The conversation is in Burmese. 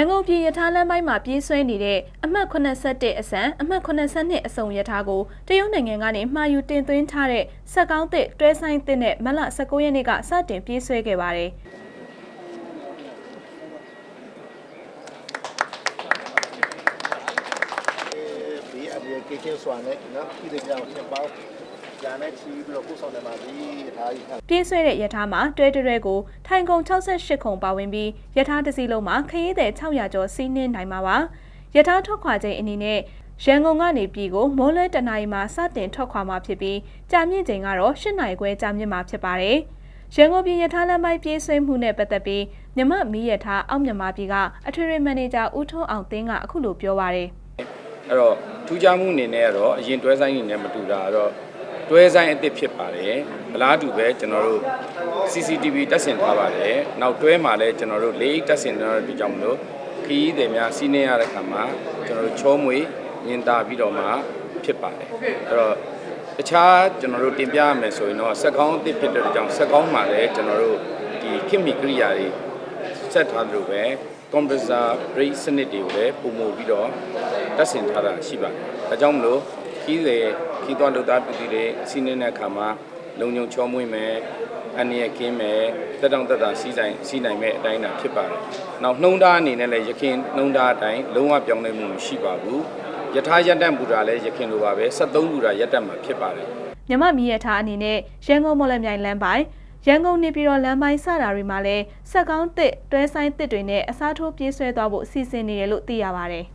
န်ကုန်ပြည်ရထားလမ်းပိုင်းမှာပြေးဆွဲနေတဲ့အမှတ်81အစံအမှတ်82အစုံရထားကိုတရုတ်နိုင်ငံကနေမှာယူတင်သွင်းထားတဲ့စက်ကောင်းသစ်တွဲဆိုင်သစ်နဲ့မတ်လ19ရက်နေ့ကစတင်ပြေးဆွဲခဲ့ပါတယ်။ဘေးအန္တရာယ်ကင်းကင်းစွာနဲ့နော်ပြည်သူများကိုချက်ပေါင်းဂျာနဲ့ချီပြီးတော့ပို့ဆောင်နေပါပြီဒါကြီး ပြေးဆွဲတဲ့ယထာမှာတွဲတွဲကိုထိုင်ကုန်68ခုပါဝင်ပြီးယထာတစ်စီးလုံးမှာခရီးသည်600ကျော်စီးနှင်းနိုင်မှာပါယထာထွက်ခွာချိန်အနေနဲ့ရန်ကုန်ကနေပြည်ကိုမိုးလွဲတနာရီမှာစတင်ထွက်ခွာမှာဖြစ်ပြီးကြာမြင့်ချိန်ကတော့8နာရီခွဲကြာမြင့်မှာဖြစ်ပါတယ်ရန်ကုန်ပြည်ယထာလမ်းပိုင်းပြေးဆွဲမှုနဲ့ပတ်သက်ပြီးမြမမီးယထာအောက်မြန်မာပြည်ကအထွေထွေမန်နေဂျာဦးထွန်းအောင်သိန်းကအခုလိုပြောပါတယ်အဲ့တော့ထူးခြားမှုအနေနဲ့ကတော့အရင်တွဲဆိုင်နေနဲ့မတူတာကတော့ တွဲဆိုင်အစ်စ်ဖြစ်ပါတယ်အလားတူပဲကျွန်တော်တို့ CCTV တက်ဆင်ထားပါတယ်နောက်တွဲမှာလည်းကျွန်တော်တို့လေးတက်ဆင်ထားတဲ့ဒီကြောင့်မလို့ခရီးသည်များစီးနှင်းရတဲ့ခါမှာကျွန်တော်တို့ချောမွေမြင်တာပြီးတော့မှဖြစ်ပါတယ်အဲ့တော့တခြားကျွန်တော်တို့တင်ပြရမယ်ဆိုရင်တော့စက်ကောင်းအစ်စ်ဖြစ်တဲ့ကြောင့်စက်ကောင်းမှာလည်းကျွန်တော်တို့ဒီခင်မီကိရိယာတွေဆက်ထားသလိုပဲ compressor brake စနစ်တွေကိုလည်းပုံမှုပြီးတော့တက်ဆင်ထားတာရှိပါတယ်။ဒါကြောင့်မလို့ ခီးတွေခီးသွားလုပ်သားပြည်သူတွေစီးနေတဲ့အခါမှာလုံခြုံချောမွေ့မယ်အန္တရာယ်ကင်းမယ်တက်တောင့်တက်တာစီးဆိုင်စီးနိုင်မဲ့အတိုင်းအတာဖြစ်ပါတယ်။နောက်နှုံးသားအနေနဲ့လည်းရခင်နှုံးသားအတိုင်းလုံးဝပြောင်းလဲမှုမရှိပါဘူး။ယထာရက်တက်ဘူတာလည်းရခင်လိုပါပဲ73ဘူတာရက်တက်မှာဖြစ်ပါတယ်။မြမမီးရထားအနေနဲ့ရန်ကုန်မော်လမြိုင်လမ်းပိုင်းရန်ကုန်နေပြည်တော်လမ်းပိုင်းစတာတွေမှာလည်းစက်ကောင်းတစ်တွဲဆိုင်တစ်တွေနဲ့အစားထိုးပြေးဆွဲသွားဖို့အစီအစဉ်နေတယ်လို့သိရပါတယ်။